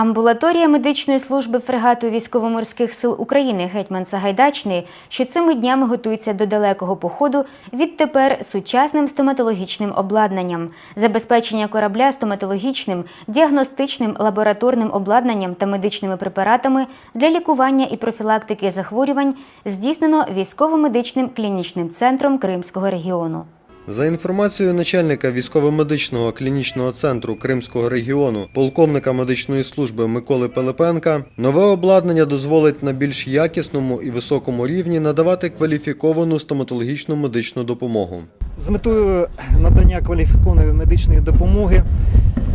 Амбулаторія медичної служби фрегату військово-морських сил України Гетьман Сагайдачний, що цими днями готується до далекого походу, відтепер сучасним стоматологічним обладнанням. Забезпечення корабля стоматологічним, діагностичним лабораторним обладнанням та медичними препаратами для лікування і профілактики захворювань здійснено військово-медичним клінічним центром Кримського регіону. За інформацією начальника військово-медичного клінічного центру Кримського регіону, полковника медичної служби Миколи Пилипенка, нове обладнання дозволить на більш якісному і високому рівні надавати кваліфіковану стоматологічну медичну допомогу. З метою надання кваліфікованої медичної допомоги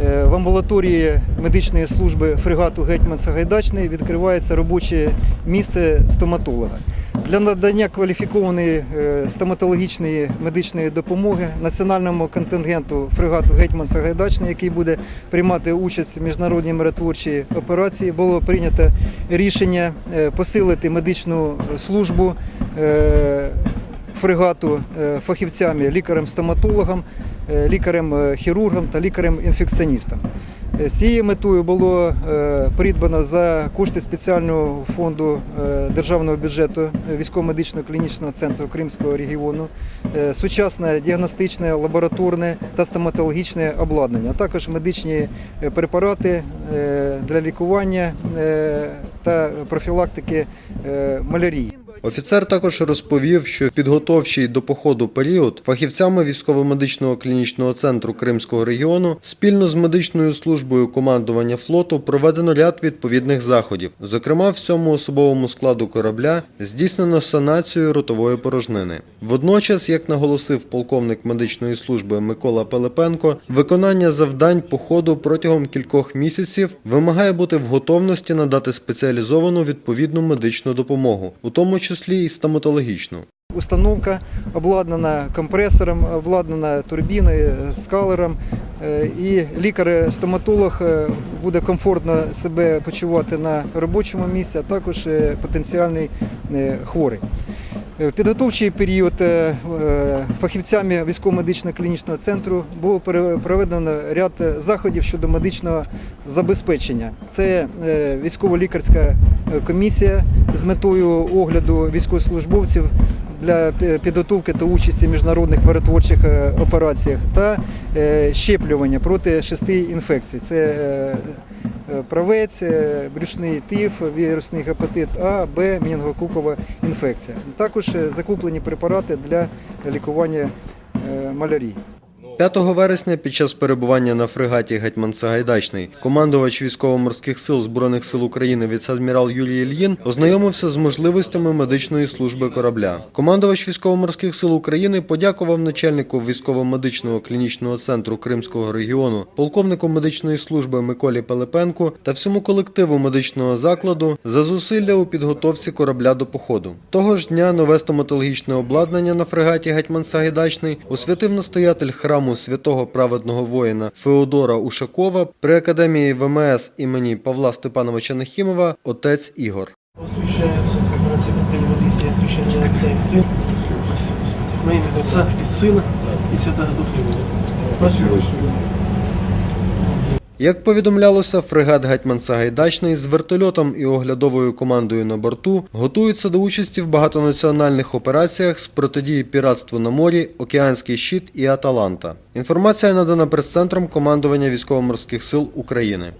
е, в амбулаторії медичної служби фрегату Гетьман Сагайдачний відкривається робоче місце стоматолога. Для надання кваліфікованої е, стоматологічної медичної допомоги національному контингенту фрегату Гетьман Сагайдачний, який буде приймати участь в міжнародній миротворчій операції, було прийнято рішення е, посилити медичну службу. е, фрегату фахівцями, лікарем-стоматологом, лікарем-хірургом та лікарем-інфекціоністом. Е, З цією метою було е, придбано за кошти спеціального фонду е, державного бюджету військово-медичного клінічного центру Кримського регіону сучасне діагностичне, лабораторне та стоматологічне обладнання, а також медичні препарати для лікування та профілактики малярії. Офіцер також розповів, що в підготовчий до походу період фахівцями військово-медичного клінічного центру Кримського регіону спільно з медичною службою командування флоту проведено ряд відповідних заходів. Зокрема, в цьому особовому складу корабля здійснено санацію ротової порожнини. Водночас, як наголосив полковник медичної служби Микола Пилипенко, виконання завдань походу протягом кількох місяців вимагає бути в готовності надати спеціалізовану відповідну медичну допомогу, у тому числі і стоматологічну. Установка обладнана компресором, обладнана турбіною, скалером. Е, І лікар-стоматолог е, буде комфортно себе почувати на робочому місці, а також е, потенціальний хворий. Е, В підготовчий період е, е, фахівцями військово-медично-клінічного центру було проведено ряд заходів щодо медичного забезпечення. Це військово-лікарська комісія з метою огляду військовослужбовців для підготовки та участі в міжнародних миротворчих е, операціях та е, щеплювання проти шести інфекцій. Це е, правець, брюшний тиф, вірусний гепатит А, Б, мінгокукова інфекція. Також закуплені препарати для лікування малярії. 5 вересня під час перебування на фрегаті Гетьман Сагайдачний командувач військово-морських сил Збройних сил України віце-адмірал Юрій Ільїн ознайомився з можливостями медичної служби корабля. Командувач військово-морських сил України подякував начальнику військово-медичного клінічного центру Кримського регіону, полковнику медичної служби Миколі Пилипенку та всьому колективу медичного закладу за зусилля у підготовці корабля до походу. Того ж дня нове стоматологічне обладнання на фрегаті Гетьман Сагайдачний освятив настоятель храму святого праведного воїна Феодора Ушакова при академії ВМС імені Павла Степановича Нахімова отець Ігор. Освящается, братья, предприняли воды все освящение Отца и Сына. Спасибо, Господи. Во имя Отца и Сына и Святого Духа. Спасибо, Господи. як повідомлялося, фрегат Гетьман Сагайдачний з вертольотом і оглядовою командою на борту готується до участі в багатонаціональних операціях з протидії піратству на морі, Океанський щит і Аталанта. Інформація надана прес-центром командування військово-морських сил України.